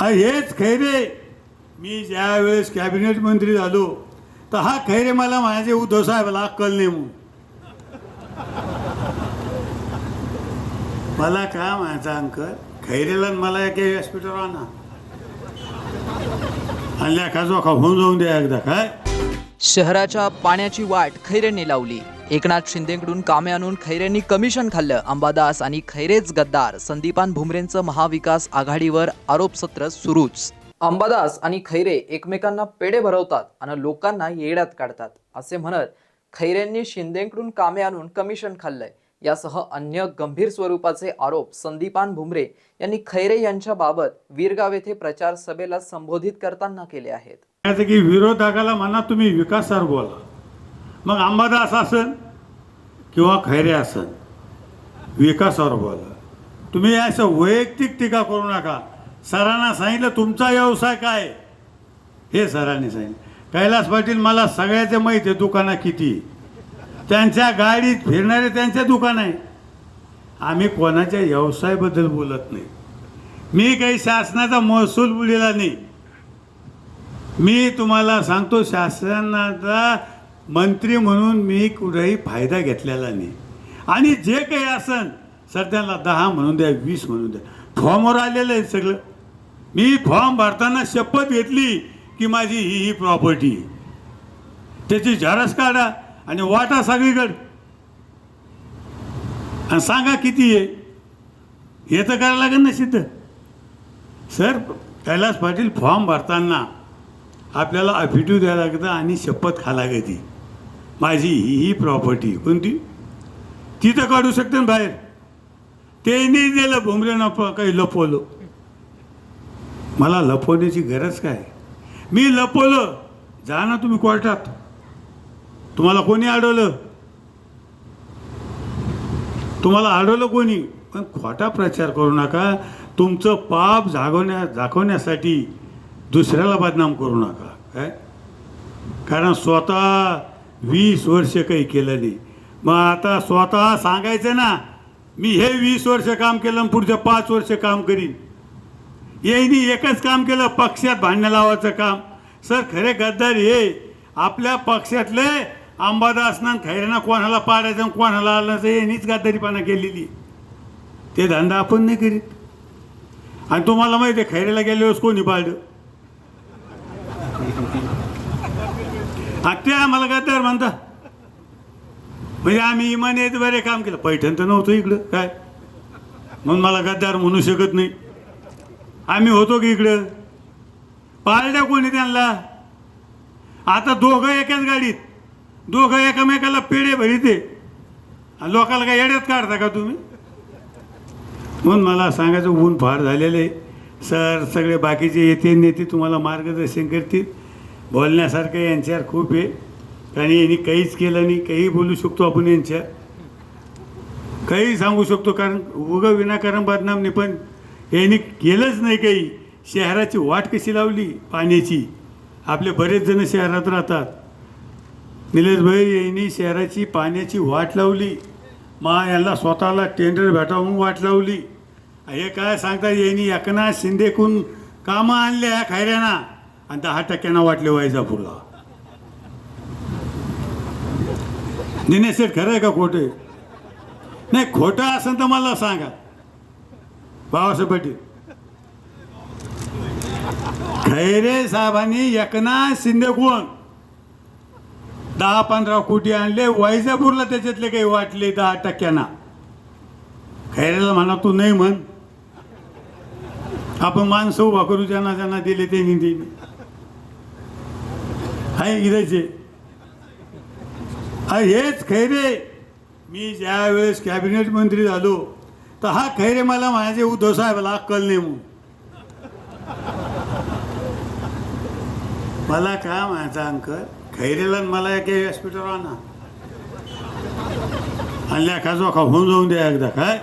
अ, हेच खैरे. मी ज्यावेळेस कॅबिनेट मंत्री झालो तर हा खैरे मला माझे उद्धव साहेबाला अक्कल नाही म्हणून. मला काय माझा अंकल? खैरेला मला एक हॉस्पिटल आणा. आणि लेखा जोखा होऊन जाऊन द्या एकदा काय? शहराच्या पाण्याची वाट खैरेने लावली. एकनाथ शिंदेकडून कामे आणून खैरेंनी कमिशन खाल्लं. अंबादास आणि खैरेच गद्दार संदीपान भुमरेंचं महाविकास आघाडीवर आरोपसत्र सुरूच. अंबादास आणि खैरे एकमेकांना पेढे भरवतात आणि लोकांना येड्यात काढतात. असे म्हणत खैरेंनी शिंदेकडून कामे आणून कमिशन खाल्लंय. यासह अन्य गंभीर स्वरूपाचे आरोप संदीपान भुमरे यांनी खैरे यांच्या बाबत वीरगाव येथे प्रचार सभेला संबोधित करताना केले आहेत. की विरोधकाला म्हणा तुम्ही विकासावर बोला. मग अंबादास असेल किंवा खैरे असन विकासावर बोला. तुम्ही असं वैयक्तिक टीका करू नका. सरांना सांगितलं तुमचा व्यवसाय काय? हे सरांनी सांगितलं. कैलास पाटील मला सगळ्याचे माहीत आहे दुकानं किती त्यांच्या गाडीत फिरणारे त्यांचे दुकान आहे आम्ही कोणाच्या व्यवसायाबद्दल बोलत नाही. मी काही शासनाचा महसूल दिला नाही. मी तुम्हाला सांगतो शासनाचा मंत्री म्हणून मी कुठेही फायदा घेतलेला नाही. आणि जे काही असन सर त्यांना दहा म्हणून द्या वीस म्हणून द्या. फॉर्मवर आलेलं आहे सगळं. मी फॉर्म भरताना शपथ घेतली की माझी ही ही प्रॉपर्टी त्याची झरस काढा आणि वाटा सगळीकडे. आणि सांगा किती आहे? हे तर करायला लागेल ना सिद्ध. सर कैलास पाटील फॉर्म भरताना आपल्याला अफिट्यू द्यायला लागतं आणि शपथ खा ती माझी ही ही प्रॉपर्टी कोणती? ती तर काढू शकते ना बाहेर. ते दिलं भुमरेनं प- काही लपवलं. मला लपवण्याची गरज काय? मी लपवलं जा ना तुम्ही कोर्टात. तुम्हाला कोणी अडवलं तुम्हाला अडवलं कोणी? पण खोटा प्रचार करू नका. तुमचं पाप जागवण्या दाखवण्यासाठी दुसऱ्याला बदनाम करू नका. काय? कारण स्वतः वीस वर्ष काही केलं नाही. मग आता स्वतः सांगायचं ना मी हे वीस वर्ष काम केलं पुढचं पाच वर्ष काम करीन. यांनी एकच काम केलं पक्षात भांडणं लावायचं काम. सर खरे गद्दार हे. आपल्या पक्षातले अंबादासनं खैऱ्यानं कोणाला पाडायचं आणि कोणाला आलं यांनीच गद्दारीपणा केलेली. ते धंदा आपण नाही करीत. आणि तुम्हाला माहिती आहे खैऱ्याला गेल्यावेळेस कोणी पाडलं? आणि ते आम्हाला गद्दार म्हणता? म्हणजे आम्ही इमान येत बरे काम केलं. पैठण तर नव्हतं इकडं काय? म्हणून मला गद्दार म्हणू शकत नाही. आम्ही होतो की इकडं? पाळल्या कोणी त्यांना? आता दोघं एकाच गाडीत. दोघं एकामेकाला पेढे भरिते. आणि लोकाला काय येड्यात काढता का तुम्ही? म्हणून मला सांगायचं ऊन फार झालेलं आहे. सर सगळे बाकीचे येते नेते तुम्हाला मार्गदर्शन करतील. बोलण्यासारखं यांच्यावर खूप आहे. कारण यांनी काहीच केलं नाही काही बोलू शकतो आपण यांच्या काही सांगू शकतो कारण उगं विनाकारण बदनाम नाही पण यांनी केलंच नाही काही. शहराची वाट कशी लावली पाण्याची? आपले बरेच जण शहरात राहतात. निलेश भाई यांनी शहराची पाण्याची वाट लावली. मा यांना स्वतःला टेंडर भेटावून वाट लावली. हे काय सांगतात यांनी एकनाथ शिंदेकून कामं आणल्या ह्या खैऱ्यांना. आणि दहा टक्क्यांना वाटले वैजापूरला. दिनेश सेठ खरं आहे का खोटे? आहे नाही खोटं असेल तर मला सांगा. बाबासाहेब पाटील. खैरे साहेबांनी एकनाथ शिंदे कोण? दहा पंधरा कोटी आणले वैजापूरला त्याच्यातले काही वाटले दहा टक्क्यांना. खैरेला म्हणा तू नाही म्हण. आपण माणसं उभा करू ज्यांना ज्यांना दिले त्यांनी दिले. आहे हा हेच खैरे. मी ज्यावेळेस कॅबिनेट मंत्री झालो तर हा खैरे मला माझे उद्धव साहेबाला अक्कल नाही म्हणून. मला काय माझा अंकल? खैरेला मला एक हॉस्पिटल आणा. आणि लेखाचो खा होऊन जाऊन द्या एकदा काय?